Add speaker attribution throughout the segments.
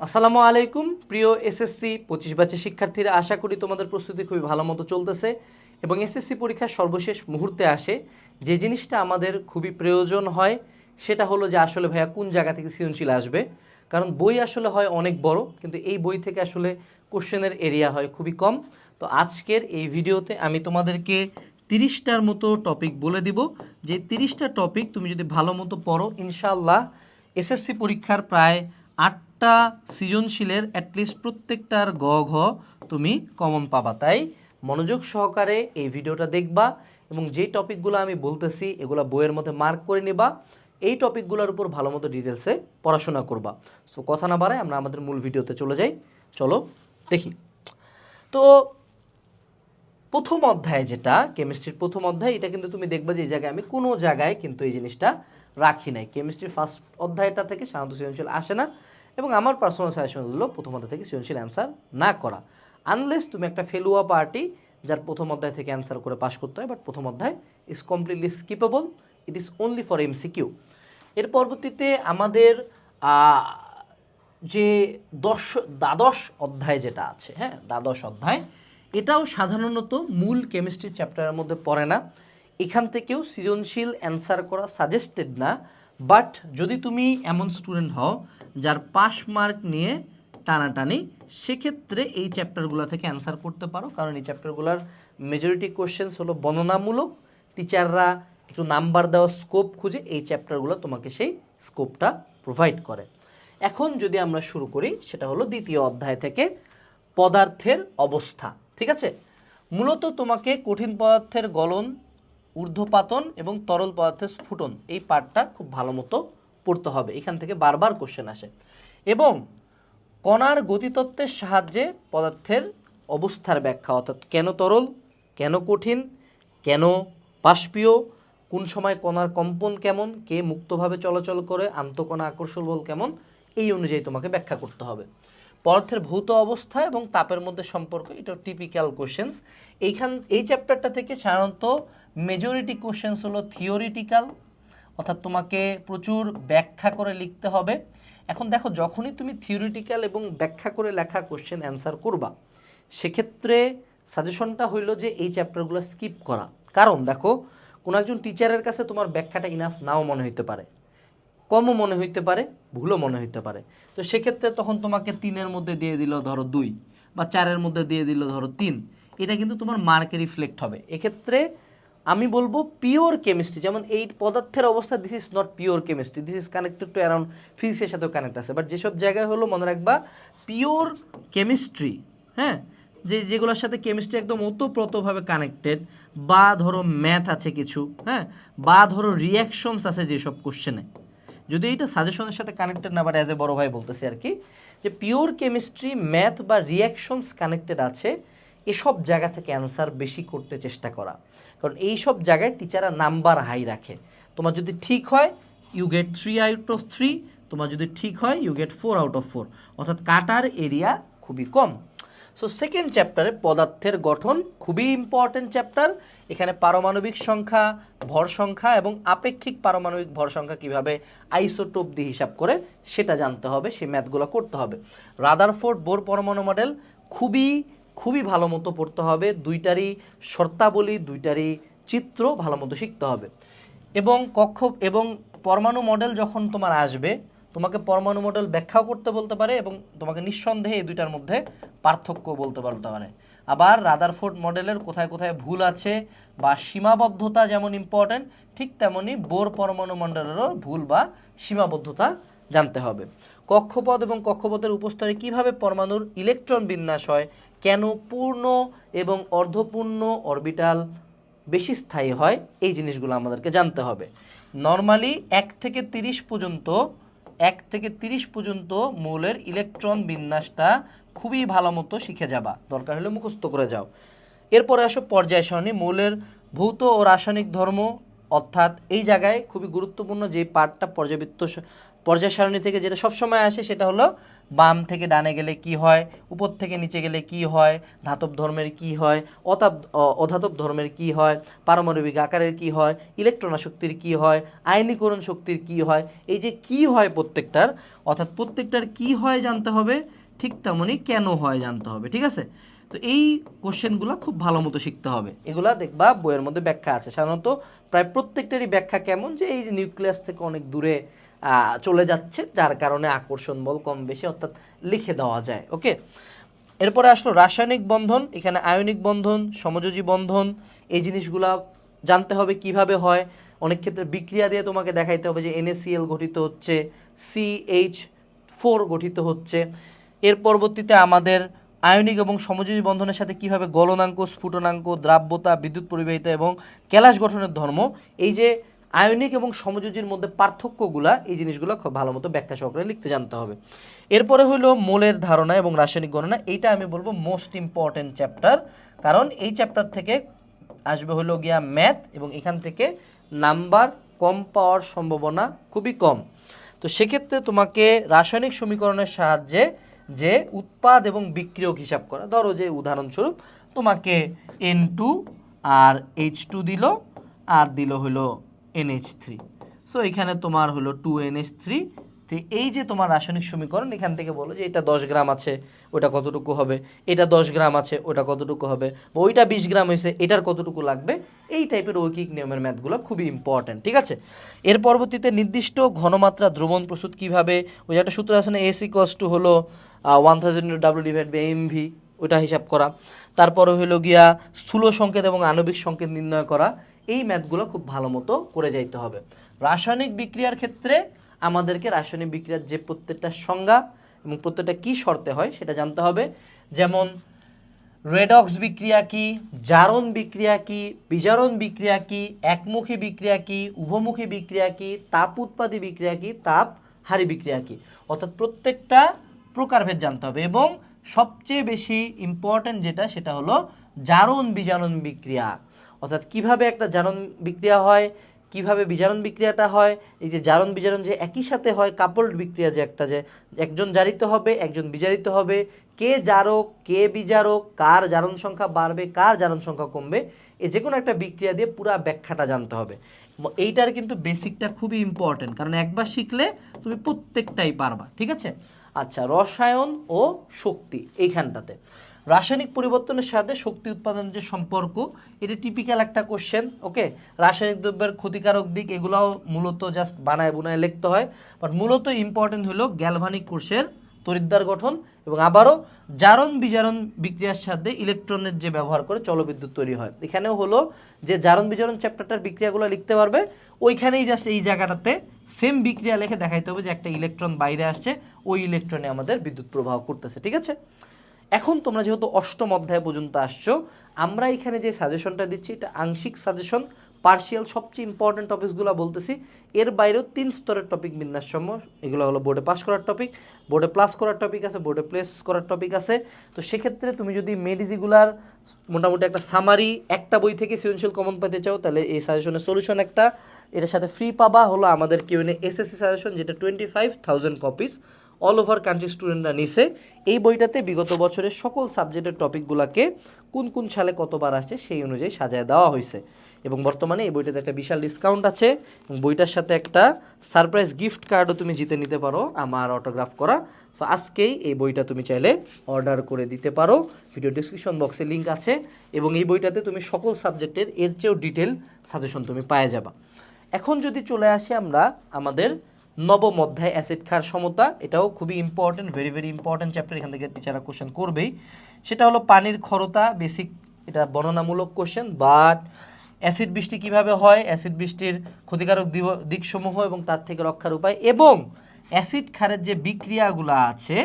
Speaker 1: আসসালামু আলাইকুম, প্রিয় এসএসসি পঁচিশ ব্যাচের শিক্ষার্থীরা, আশা করি তোমাদের প্রস্তুতি খুবই ভালো মতো চলতেছে এবং এসএসসি পরীক্ষার সর্বশেষ মুহূর্তে আসে। যে জিনিসটা আমাদের খুবই প্রয়োজন হয়, সেটা হলো যে আসলে ভাইয়া কোন জায়গা থেকে সৃজনশীল আসবে। কারণ বই আসলে হয় অনেক বড়, কিন্তু এই বই থেকে আসলে কোশ্চেনের এরিয়া হয় খুবই কম। তো আজকের এই ভিডিওতে আমি তোমাদেরকে তিরিশটার মতো টপিক বলে দিব। যে তিরিশটা টপিক তুমি যদি ভালো মতো পড়ো ইনশাল্লাহ এসএসসি পরীক্ষার প্রায় আটটা সৃজনশীলের অ্যাটলিস্ট প্রত্যেকটার গ ঘ তুমি কমন পাবা। তাই মনোযোগ সহকারে এই ভিডিওটা দেখবা এবং যেই টপিকগুলো আমি বলতেছি, এগুলো বইয়ের মধ্যে মার্ক করে নেবা, এই টপিকগুলোর উপর ভালো মতো ডিটেলসে পড়াশোনা করবা। সো কথা না বাড়ায় আমরা আমাদের মূল ভিডিওতে চলে যাই। চলো দেখি। তো, প্রথম অধ্যায় যেটা কেমিস্ট্রির প্রথম অধ্যায়, এটা কিন্তু তুমি দেখবে যে এই জায়গায় আমি কোনো জায়গায় কিন্তু এই জিনিসটা রাখি নাই। কেমিস্ট্রির ফার্স্ট অধ্যায়টা থেকে সাধারণত সৃজনশীল আসে না। এবং আমার পার্সোনাল সাজেশন হলো প্রথম অধ্যায় থেকে সৃজনশীল অ্যান্সার না করা। আনলেস তুমি একটা ফেলুয়া পার্টি যার প্রথম অধ্যায় থেকে অ্যান্সার করে পাশ করতে হয় বাট প্রথম অধ্যায় is completely skippable it is only for MCQ এর পরবর্তীতে আমাদের যে দশ, দ্বাদশ অধ্যায় যেটা আছে হ্যাঁ দ্বাদশ অধ্যায়, এটাও সাধারণত মূল কেমিস্ট্রি চ্যাপ্টারের মধ্যে পড়ে না। এখান থেকেও সৃজনশীল অ্যান্সার করা সাজেস্টেড না। বাট যদি তুমি এমন স্টুডেন্ট হও যার পাস মার্ক নিয়ে টানাটানি, সেক্ষেত্রে এই চ্যাপ্টারগুলো থেকে অ্যান্সার করতে পারো। কারণ এই চ্যাপ্টারগুলোর মেজরিটি কোশ্চেন্স হলো বর্ণনামূলক। টিচাররা একটু নাম্বার দেওয়া স্কোপ খুঁজে এই চ্যাপ্টারগুলো তোমাকে সেই স্কোপটা প্রোভাইড করে। এখন যদি আমরা শুরু করি, সেটা হলো দ্বিতীয় অধ্যায় থেকে পদার্থের অবস্থা, ঠিক আছে? মূলত তোমাকে কঠিন পদার্থের গলন ঊর্ধ্বপাতন এবং তরল পদার্থের স্ফুটন এই পার্টটা খুব ভালো মতো পড়তে হবে। এখান থেকে বারবার কোশ্চেন আসে। এবং কণার গতিতত্ত্বের সাহায্যে পদার্থের অবস্থার ব্যাখ্যা, অর্থাৎ কেন তরল, কেন কঠিন, কেন বাষ্পীয়, কোন সময় কণার কম্পন কেমন, কে মুক্তভাবে চলাচল করে, আন্তকণা আকর্ষণ বল কেমন, এই অনুযায়ী তোমাকে ব্যাখ্যা করতে হবে। পদার্থের ভৌত অবস্থা এবং তাপের মধ্যে সম্পর্ক এটা টিপিক্যাল কোশ্চেন্স এইখান, এই চ্যাপ্টারটা থেকে সাধারণত মেজরিটি কোশ্চেন্স হলো থিওরিটিক্যাল অর্থাৎ তোমাকে প্রচুর ব্যাখ্যা করে লিখতে হবে। এখন দেখো, যখনই তুমি থিওরিটিক্যাল এবং ব্যাখ্যা করে লেখা কোশ্চেন অ্যান্সার করবা, সেক্ষেত্রে সাজেশনটা হইল যে এই চ্যাপ্টারগুলো স্কিপ করা। কারণ দেখো, কোনো একজন টিচারের কাছে তোমার ব্যাখ্যাটা ইনাফ নাও মনে হইতে পারে। কমও মনে হইতে পারে, ভুলও মনে হইতে পারে। তো সেক্ষেত্রে তখন তোমাকে তিনের মধ্যে দিয়ে দিল ধরো দুই, বা চারের মধ্যে দিয়ে দিল ধরো তিন। এটা কিন্তু তোমার মার্কে রিফ্লেক্ট হবে। এক্ষেত্রে আমি বলব পিওর কেমিস্ট্রি যেমন এই পদার্থের অবস্থা this is not pure chemistry this is connected to around ফিজিক্সের সাথেও কানেক্ট আছে। বাট যেসব জায়গায় হলো, মনে রাখবা পিওর কেমিস্ট্রি হ্যাঁ? যে, যেগুলোর সাথে কেমিস্ট্রি একদম ওতপ্রোতভাবে কানেক্টেড বা ধরো ম্যাথ আছে কিছু হ্যাঁ? বা ধরো রিয়াকশনস আছে যেসব কোশ্চেনে যদি এটা সাজেশনের সাথে কানেক্টেড না বাট অ্যাজ এ বড় ভাই বলতেছি আর কি, যে পিওর কেমিস্ট্রি ম্যাথ বা রিয়াকশনস কানেক্টেড আছে, এসব জায়গা থেকে অ্যান্সার বেশি করতে চেষ্টা করা। কারণ এই সব জায়গায় টিচাররা নাম্বার হাই রাখে। তোমার যদি ঠিক হয় you get three out of three তোমার যদি ঠিক হয় you get four out of four অর্থাৎ কাটার এরিয়া খুবই কম। সো সেকেন্ড চ্যাপ্টারে পদার্থের গঠন খুবই ইম্পর্টেন্ট চ্যাপ্টার এখানে পারমাণবিক সংখ্যা, ভর সংখ্যা এবং আপেক্ষিক পারমাণবিক ভর সংখ্যা কীভাবে আইসোটোপ দিয়ে হিসাব করে সেটা জানতে হবে, সেই ম্যাথগুলো করতে হবে। রাদারফোর্ড বোর পরমাণু মডেল খুবই খুবই ভালো মতো পড়তে হবে, দুইটারই শর্তাবলী, দুইটারই চিত্র ভালো মতো শিখতে হবে। এবং কক্ষ, এবং পরমাণু মডেল যখন তোমার আসবে, তোমাকে পরমাণু মডেল ব্যাখ্যাও করতে বলতে পারে এবং তোমাকে নিঃসন্দেহে এই দুইটার মধ্যে পার্থক্য বলতে বলতে পারে। আবার রাদারফোর্ড মডেলের কোথায় কোথায় ভুল আছে বা সীমাবদ্ধতা যেমন ইম্পর্ট্যান্ট ঠিক তেমনই বোর পরমাণু মণ্ডলেরও ভুল বা সীমাবদ্ধতা জানতে হবে। কক্ষপথ এবং কক্ষপথের উপস্তরে কীভাবে পরমাণুর ইলেকট্রন বিন্যাস হয় কেন পূর্ণ এবং অর্ধপূর্ণ অরবিটাল বেশি স্থায়ী হয়? এই জিনিসগুলো আমাদেরকে জানতে হবে। নর্মালি এক থেকে তিরিশ পর্যন্ত, এক থেকে তিরিশ পর্যন্ত মৌলের ইলেকট্রন বিন্যাসটা খুবই ভালো মতো শিখে যাবা। দরকার হলে মুখস্থ করে যাও। এরপরে আসো পর্যায় সারণী, মৌলের ভৌত ও রাসায়নিক ধর্ম। অর্থাৎ এই জায়গায় খুবই গুরুত্বপূর্ণ যে পার্টটা পর্যাবৃত্ত পর্যায় সারণী থেকে যেটা সবসময় আসে সেটা হলো বাম থেকে ডানে গেলে কি হয়, উপর থেকে নিচে গেলে কি হয়, ধাতব ধর্মের কি হয় অতাপ অধাতব ধর্মের কি হয়, পারমাণবিক আকারের কি হয়, ইলেকট্রন শক্তির কি হয় আয়নীকরণ শক্তির কি হয়, এই যে কি হয় প্রত্যেকটার, অর্থাৎ প্রত্যেকটার কি হয় জানতে হবে, ঠিক তেমনই কেন হয় জানতে হবে, ঠিক আছে? তো এই কোশ্চেনগুলো খুব ভালো মতো শিখতে হবে। এগুলা দেখবা বইয়ের মধ্যে ব্যাখ্যা আছে। সাধারণত প্রায় প্রত্যেকটারই ব্যাখ্যা কেমন যে এই যে নিউক্লিয়াস থেকে অনেক দূরে চলে যাচ্ছে, যার কারণে আকর্ষণ বল কম বেশি, অর্থাৎ লিখে দেওয়া যায়, ওকে? এরপরে আসলো রাসায়নিক বন্ধন, এখানে আয়নিক বন্ধন, সমযোজী বন্ধন, এই জিনিসগুলা জানতে হবে কীভাবে হয়। অনেক ক্ষেত্রে বিক্রিয়া দিয়ে তোমাকে দেখাইতে হবে যে NaCl গঠিত হচ্ছে সিএইচ ফোর গঠিত হচ্ছে। এর পরবর্তীতে আমাদের আয়নিক এবং সমযোজী বন্ধনের সাথে কীভাবে গলনাঙ্ক, স্ফুটনাঙ্ক, দ্রাব্যতা, বিদ্যুৎ পরিবাহিতা এবং ক্যালাস গঠনের ধর্ম, এই যে আয়নিক এবং সমযোজীর মধ্যে পার্থক্যগুলা এই জিনিসগুলো খুব ভালো মতো ব্যাখ্যা সহকারে লিখতে জানতে হবে। এরপরে হলো মোলের ধারণা এবং রাসায়নিক গণনা, এইটা আমি বলব মোস্ট ইম্পর্টেন্ট চ্যাপ্টার কারণ এই চ্যাপ্টার থেকে আসবে হলো গিয়া ম্যাথ এবং এখান থেকে নাম্বার, কম পাওয়ার সম্ভাবনা খুবই কম। তো সেক্ষেত্রে তোমাকে রাসায়নিক সমীকরণের সাহায্যে যে উৎপাদ এবং বিক্রিয়ক হিসাব করা, ধরো যে উদাহরণস্বরূপ তোমাকে এন টু আর এইচ টু দিল, আর দিল হলো এনএইচ থ্রি সো এখানে তোমার হলো টু এনএইচ থ্রি যে এই যে তোমার রাসায়নিক সমীকরণ, এখান থেকে বলো যে এটা দশ গ্রাম আছে, ওটা কতটুকু হবে? এটা দশ গ্রাম আছে, ওটা কতটুকু হবে? ওইটা বিশ গ্রাম হয়েছে, এটার কতটুকু লাগবে? এই টাইপের ঐকিক নিয়মের ম্যাথগুলো খুবই ইম্পর্ট্যান্ট ঠিক আছে? এর পরবর্তীতে নির্দিষ্ট ঘনমাত্রা দ্রবণ প্রস্তুত কীভাবে? ওই একটা সূত্র আছে না এসি কস টু হলো one thousand W divide by MV ওটা হিসাব করা। তারপরে হলো গিয়া স্থূল সংকেত এবং আণবিক সংকেত নির্ণয় করা। এই ম্যাথগুলো খুব ভালো মতো করে যাইতে হবে। রাসায়নিক বিক্রিয়ার ক্ষেত্রে আমাদেরকে রাসায়নিক বিক্রিয়ার যে প্রত্যেকটা সংজ্ঞা এবং প্রত্যেকটা কী শর্তে হয় সেটা জানতে হবে। যেমন, রেডক্স বিক্রিয়া কি, জারণ বিক্রিয়া কি, বিজারণ বিক্রিয়া কি, একমুখী বিক্রিয়া কি, উভমুখী বিক্রিয়া কি, তাপ উৎপাদী বিক্রিয়া কি, তাপ হারি বিক্রিয়া কি। অর্থাৎ প্রত্যেকটা প্রকারভেদ জানতে হবে এবং সবচেয়ে বেশি ইম্পর্ট্যান্ট যেটা সেটা হলো জারণ বিজারণ বিক্রিয়া। অর্থাৎ কীভাবে একটা জারণ বিক্রিয়া হয়, কীভাবে বিজারণ বিক্রিয়াটা হয়, এই যে জারণ বিজারণ যে একই সাথে হয় কাপড় বিক্রিয়া যে একটা যে একজন জারিত হবে, একজন বিজারিত হবে, কে জারক, কে বিজারক, কার জারণ সংখ্যা বাড়বে, কার জারণ সংখ্যা কমবে এই যে কোনো একটা বিক্রিয়া দিয়ে পুরা ব্যাখ্যাটা জানতে হবে। এইটার কিন্তু বেসিকটা খুবই ইম্পর্টেন্ট কারণ একবার শিখলে তুমি প্রত্যেকটাই পারবা, ঠিক আছে? আচ্ছা রসায়ন ও শক্তি, এইখানটাতে। রাসায়নিক পরিবর্তনের সাথে শক্তি উৎপাদনের যে সম্পর্ক, এটা টিপিক্যাল একটা কোশ্চেন ওকে রাসায়নিক দ্রব্যের ক্ষতিকারক দিক এগুলাও মূলত জাস্ট বানায় বুনায় লিখতে হয়। বাট মূলত ইম্পর্টেন্ট হলো গ্যালভানিক কোষের তরিদ্দার গঠন এবং আবারও জারণ বিজারণ বিক্রিয়ার সাথে ইলেকট্রনের যে ব্যবহার করে চলবিদ্যুৎ তৈরি হয়। এখানেও হলো যে জারণ বিজারণ চ্যাপ্টারটার বিক্রিয়াগুলো লিখতে পারবে, ওইখানেই জাস্ট এই জায়গাটাতে সেম বিক্রিয়া লিখে দেখাইতে হবে যে একটা ইলেকট্রন বাইরে আসছে, ওই ইলেকট্রনে আমাদের বিদ্যুৎ প্রবাহ করতেছে, ঠিক আছে? এখন তোমরা যেহেতু অষ্টম অধ্যায় পর্যন্ত আসছো, আমরা এখানে যে সাজেশনটা দিচ্ছি, এটা আংশিক সাজেশন পার্শিয়াল সবচেয়ে ইম্পর্টেন্ট টপিকসগুলো বলতেছি। এর বাইরেও তিন স্তরের টপিক বিন্যাস সম্ভব এগুলো হলো বোর্ডে পাস করার টপিক বোর্ডে প্লাস করার টপিক আছে বোর্ডে প্লেস করার টপিক আছে। তো সেক্ষেত্রে তুমি যদি মেডিজিগুলার মোটামুটি একটা সামারি একটা বই থেকে সৃজনশীল কমন পেতে চাও, তাহলে এই সাজেশনের সলিউশন একটা। এটার সাথে ফ্রি পাবা, হলো আমাদের কিউএনএ এসএসসি সাজেশন যেটা twenty five thousand copies all over country স্টুডেন্টরা নিছে। এই বইটাতে বিগত বছরের সকল সাবজেক্টের টপিকগুলোকে কোন কোন সালে কতবার আসছে সেই অনুযায়ী সাজায় দেওয়া হয়েছে। এবং বর্তমানে এই বইটাতে একটা বিশাল ডিসকাউন্ট আছে এবং বইটার সাথে একটা সারপ্রাইজ গিফট কার্ডও তুমি জিতে নিতে পারো, আমার অটোগ্রাফ করা। সো আজকেই এই বইটা তুমি চাইলে অর্ডার করে দিতে পারো। ভিডিও ডিসক্রিপশন বক্সে লিঙ্ক আছে এবং এই বইটাতে তুমি সকল সাবজেক্টের এর চেয়েও ডিটেল সাজেশন তুমি পায়ে যাবা। এখন যদি চলে আসি আমরা আমাদের নবম অধ্যায় অ্যাসিড ক্ষার সমতা, এটাও খুবই important very very important chapter এখান থেকে টিচাররা কোশ্চেন করবেই। সেটা হলো পানির খরতা বেসিক এটা বর্ণনামূলক কোশ্চেন বাট অ্যাসিড বৃষ্টি কীভাবে হয়? অ্যাসিড বৃষ্টির ক্ষতিকারক দিকসমূহ এবং তার থেকে রক্ষার উপায় এবং অ্যাসিড ক্ষারের যে বিক্রিয়াগুলো আছে,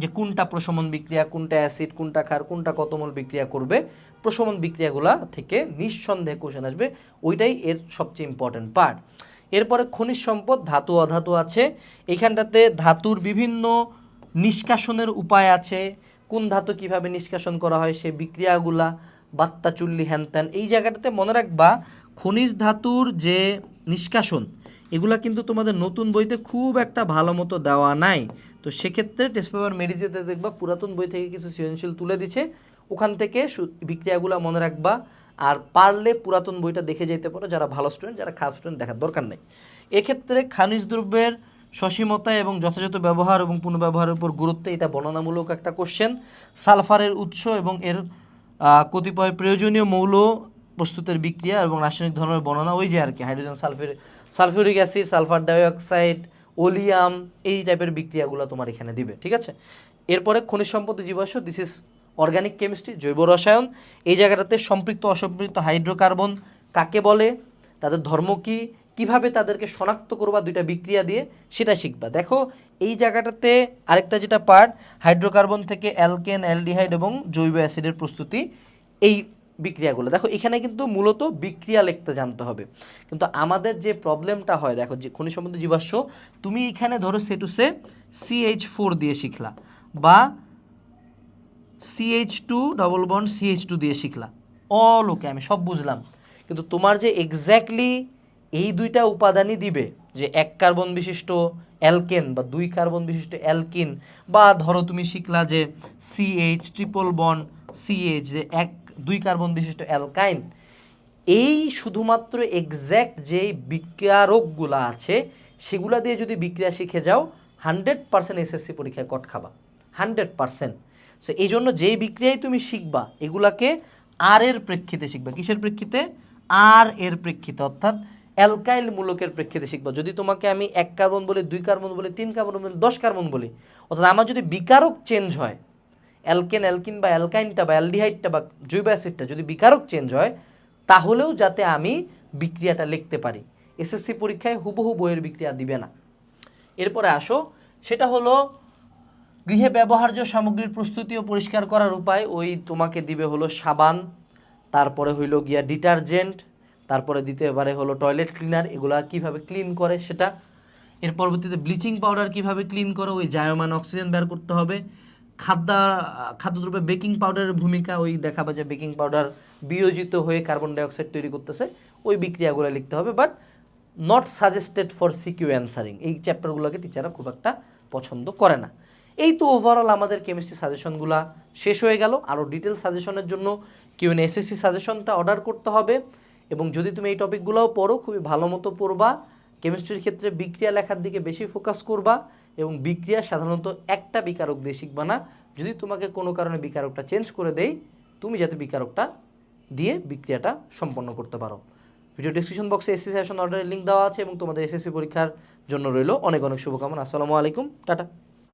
Speaker 1: যে কোনটা প্রশমন বিক্রিয়া, কোনটা অ্যাসিড কোনটা ক্ষার, কোনটা কতমল বিক্রিয়া করবে, প্রশমন বিক্রিয়াগুলা থেকে নিঃসন্দেহে কোশ্চেন আসবে। ওইটাই এর সবচেয়ে ইম্পর্ট্যান্ট পার্ট এরপরে খনিজ সম্পদ, ধাতু, অধাতু আছে। এইখানটাতে ধাতুর বিভিন্ন নিষ্কাশনের উপায় আছে। কোন ধাতু কীভাবে নিষ্কাশন করা হয় সেই বিক্রিয়াগুলা, বাত্তা, চুল্লি হ্যান ত্যান এই জায়গাটাতে মনে রাখবা, খনিজ ধাতুর যে নিষ্কাশন, এগুলা কিন্তু তোমাদের নতুন বইতে খুব একটা ভালো মতো দেওয়া নাই। তো সেক্ষেত্রে টেস্ট পেপার মেডিজেতে দেখবা, পুরাতন বই থেকে কিছু সৃজনশীল তুলে দিচ্ছে ওখান থেকে সু- বিক্রিয়াগুলো মনে রাখবা। আর পারলে পুরাতন বইটা দেখে যেতে পারো। যারা ভালো স্টুডেন্ট যারা খারাপ স্টুডেন্ট দেখার দরকার নেই। এক্ষেত্রে খনিজ দ্রব্যের সসীমতা এবং যথাযথ ব্যবহার এবং পুনর্ব্যবহারের উপর গুরুত্ব, এটা বর্ণনামূলক একটা কোশ্চেন সালফারের উৎস এবং এর কতিপয় প্রয়োজনীয় মৌল প্রস্তুতের বিক্রিয়া এবং রাসায়নিক ধর্মের বর্ণনা, ওই যে আর কি, hydrogen সালফের sulphuric acid, sulphur dioxide, oleum, এই টাইপের বিক্রিয়াগুলো তোমার এখানে দিবে, ঠিক আছে? এরপরে খনিজ সম্পদ জীবাশ্ম দিস ইজ অর্গানিক কেমিস্ট্রি, জৈব রসায়ন, এই জায়গাটাতে সম্পৃক্ত অসম্পৃক্ত হাইড্রোকার্বন কাকে বলে, তাদের ধর্ম কি, কীভাবে তাদেরকে শনাক্ত করবা দুইটা বিক্রিয়া দিয়ে সেটা শিখবা। দেখো, এই জায়গাটাতে আরেকটা যেটা পার্ট হাইড্রোকার্বন থেকে অ্যালকেন, অ্যালডিহাইড এবং জৈব অ্যাসিডের প্রস্তুতি, এই বিক্রিয়াগুলো। দেখো, এখানে কিন্তু মূলত বিক্রিয়া লিখতে জানতে হবে। কিন্তু আমাদের যে প্রবলেমটা হয়, দেখো, যে খনিজ সম্বন্ধে জীবাশ্ম, তুমি এখানে ধরো সেটুসে সিএইচ ফোর দিয়ে শিখলা, বা CH two double bond CH two দিয়ে শিখলা। অল ওকে আমি সব বুঝলাম। কিন্তু তোমার যে এক্স্যাক্টলি এই দুইটা উপাদানই দিবে, যে এক কার্বন বিশিষ্ট অ্যালকেন বা দুই কার্বন বিশিষ্ট অ্যালকিন বা ধরো তুমি শিখলা যে সিএইচ ট্রিপল বন্ড সিএইচ যে এক, দুই কার্বন বিশিষ্ট অ্যালকাইন এই শুধুমাত্র এক্স্যাক্ট যে বিক্রিয়ারকগুলো আছে, সেগুলা দিয়ে যদি বিক্রিয়া শিখে যাও হান্ড্রেড পার্সেন্ট এসএসসি পরীক্ষায় কট খাবা। হান্ড্রেড পার্সেন্ট সো এই জন্য যেই বিক্রিয়াই তুমি শিখবা, এগুলাকে আর এর প্রেক্ষিতে শিখবা। কিসের প্রেক্ষিতে? আর এর প্রেক্ষিতে। অর্থাৎ অ্যালকাইল মূলকের প্রেক্ষিতে শিখবা। যদি তোমাকে আমি এক কার্বন বলি, দুই কার্বন বলি, তিন কার্বন বলি, দশ কার্বন বলি, অর্থাৎ আমার যদি বিকারক চেঞ্জ হয়, অ্যালকেন, অ্যালকিন বা অ্যালকাইনটা বা অ্যালডিহাইডটা বা জৈব অ্যাসিডটা যদি বিকারক চেঞ্জ হয়, তাহলেও যাতে আমি বিক্রিয়াটা লিখতে পারি। এসএসসি পরীক্ষায় হুবহু বইয়ের বিক্রিয়া দিবে না। এরপরে আসো, সেটা হলো গৃহে ব্যবহার্য সামগ্রীর প্রস্তুতি ও পরিষ্কার করার উপায়, ওই তোমাকে দিবে হলো সাবান, তারপরে হইল গিয়া ডিটারজেন্ট, তারপরে দিতে পারে হলো টয়লেট ক্লিনার, এগুলা কীভাবে ক্লিন করে সেটা। এর পরবর্তীতে ব্লিচিং পাউডার কীভাবে ক্লিন করে, ওই জায়মান অক্সিজেন বের করতে হবে। খাদ্য, খাদ্যদ্রব্যে বেকিং পাউডারের ভূমিকা, ওই দেখাবে যে বেকিং পাউডার বিয়োজিত হয়ে কার্বন ডাইঅক্সাইড তৈরি করতেছে, ওই বিক্রিয়াগুলো লিখতে হবে, but not suggested for CQ answering এই চ্যাপ্টারগুলোকে টিচাররা খুব একটা পছন্দ করে না। এই তো ওভারঅল আমাদের কেমিস্ট্রি সাজেশনগুলো শেষ হয়ে গেল। আরও ডিটেল সাজেশনের জন্য কিউ এসএসসি সাজেশনটা অর্ডার করতে হবে। এবং যদি তুমি এই টপিকগুলোও পড়ো, খুবই ভালো মতো পড়বা। কেমিস্ট্রির ক্ষেত্রে বিক্রিয়া লেখার দিকে বেশি ফোকাস করবা এবং বিক্রিয়া সাধারণত একটা বিকারক দিয়ে শিখবা না। যদি তোমাকে কোনো কারণে বিকারকটা চেঞ্জ করে দেয়, তুমি যাতে বিকারকটা দিয়ে বিক্রিয়াটা সম্পন্ন করতে পারো। ভিডিও ডিসক্রিপশন বক্সে এসএসসি সেশন অর্ডারের লিঙ্ক দেওয়া আছে এবং তোমাদের এসএসসি পরীক্ষার জন্য রইল। অনেক অনেক শুভকামনা। আসসালামু আলাইকুম। টাটা।